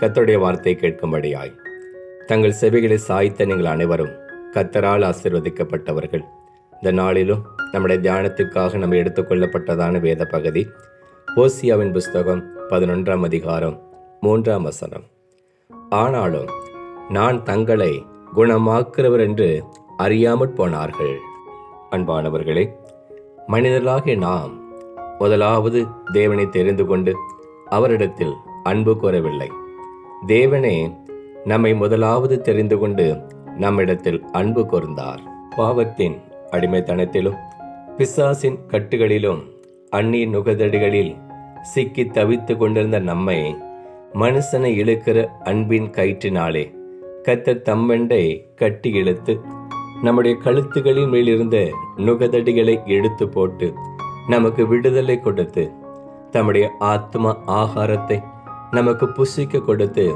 கத்தருடைய வார்த்தை கேட்கும்படியாய். தங்கள் செவிகளை சாய்த்த நீங்கள் அனைவரும் கத்தரால் ஆசிர்வதிக்கப்பட்டவர்கள். இந்த நாளிலும் நம்முடைய தியானத்துக்காக நம்ம எடுத்துக்கொள்ளப்பட்டதான வேத பகுதி ஓசியாவின் புஸ்தகம் பதினொன்றாம் அதிகாரம் மூன்றாம் வசனம். ஆனாலும் நான் தங்களை குணமாக்குறவர் என்று அறியாமற் போனார்கள். அன்பானவர்களே மனிதர்களாகிய நாம் முதலாவது தேவனை தெரிந்து கொண்டு அவரிடத்தில் அன்பு கூறவில்லை. தேவனே நம்மை முதலாவது தெரிந்து கொண்டு நம்மிடத்தில் அன்பு கூர்ந்தார். பாவத்தின் அடிமைத்தனத்திலும் பிசாசின் கட்டுகளிலும் அந்நிய நுகதடிகளில் சிக்கி தவித்து கொண்டிருந்த நம்மை மனுஷனை இழுக்கிற அன்பின் கயிற்றினாலே கத்தர் தம்மெண்டை கட்டி இழுத்து நம்முடைய கழுத்துகளின் மேலிருந்த நுகதடிகளை எடுத்து போட்டு நமக்கு விடுதலை கொடுத்து தம்முடைய ஆத்ம ஆகாரத்தை நமக்கு புசிக்க கொடுத்து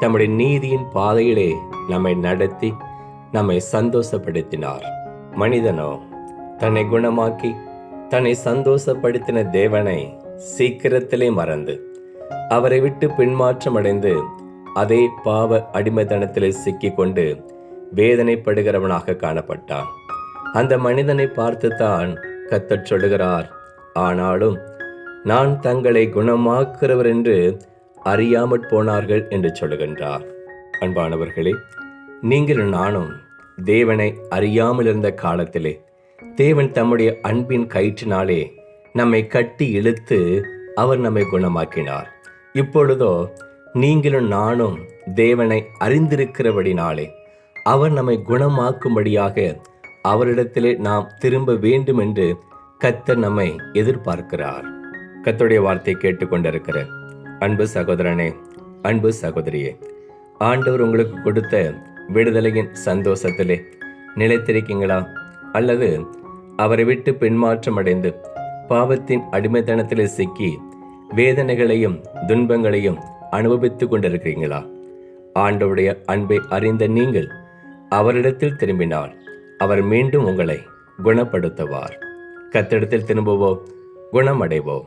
தம்முடைய நீதியின் பாதையிலே நம்மை நடத்தி நம்மை சந்தோஷப்படுத்தினார். மனிதனோ தன்னை குணமாக்கி தன்னை சந்தோஷப்படுத்தின தேவனை சீக்கிரத்திலே மறந்து அவரை விட்டு பின்மாற்றம் அடைந்து அதே பாவ அடிமைத்தனத்திலே சிக்கிக்கொண்டு வேதனைப்படுகிறவனாக காணப்பட்டான். அந்த மனிதனை பார்த்துத்தான் கத்தச் சொல்லுகிறார் ஆனாலும் நான் தங்களை குணமாக்குறவர் என்று அறியாமற் போனார்கள் என்று சொல்லுகின்றார். அன்பானவர்களே நீங்களும் நானும் தேவனை அறியாமல் இருந்த காலத்திலே தேவன் தம்முடைய அன்பின் கயிற்றினாலே நம்மை கட்டி இழுத்து அவர் நம்மை குணமாக்கினார். இப்பொழுதோ நீங்களும் நானும் தேவனை அறிந்திருக்கிறபடினாலே அவர் நம்மை குணமாக்கும்படியாக அவரிடத்திலே நாம் திரும்ப வேண்டும் என்று கத்தர் நம்மை எதிர்பார்க்கிறார். கத்தருடைய வார்த்தை கேட்டுக்கொண்டிருக்கிறேன் அன்பு சகோதரனே அன்பு சகோதரியே ஆண்டவர் உங்களுக்கு கொடுத்த விடுதலையின் சந்தோஷத்திலே நிலைத்திருக்கீங்களா? அல்லது அவரை விட்டு பின்மாற்றம் அடைந்து பாவத்தின் அடிமைத்தனத்திலே சிக்கி வேதனைகளையும் துன்பங்களையும் அனுபவித்துக் கொண்டிருக்கிறீங்களா? ஆண்டவருடைய அன்பை அறிந்த நீங்கள் அவரிடத்தில் திரும்பினால் அவர் மீண்டும் உங்களை குணப்படுத்துவார். கத்திடத்தில் திரும்புவோ குணமடைவோம்.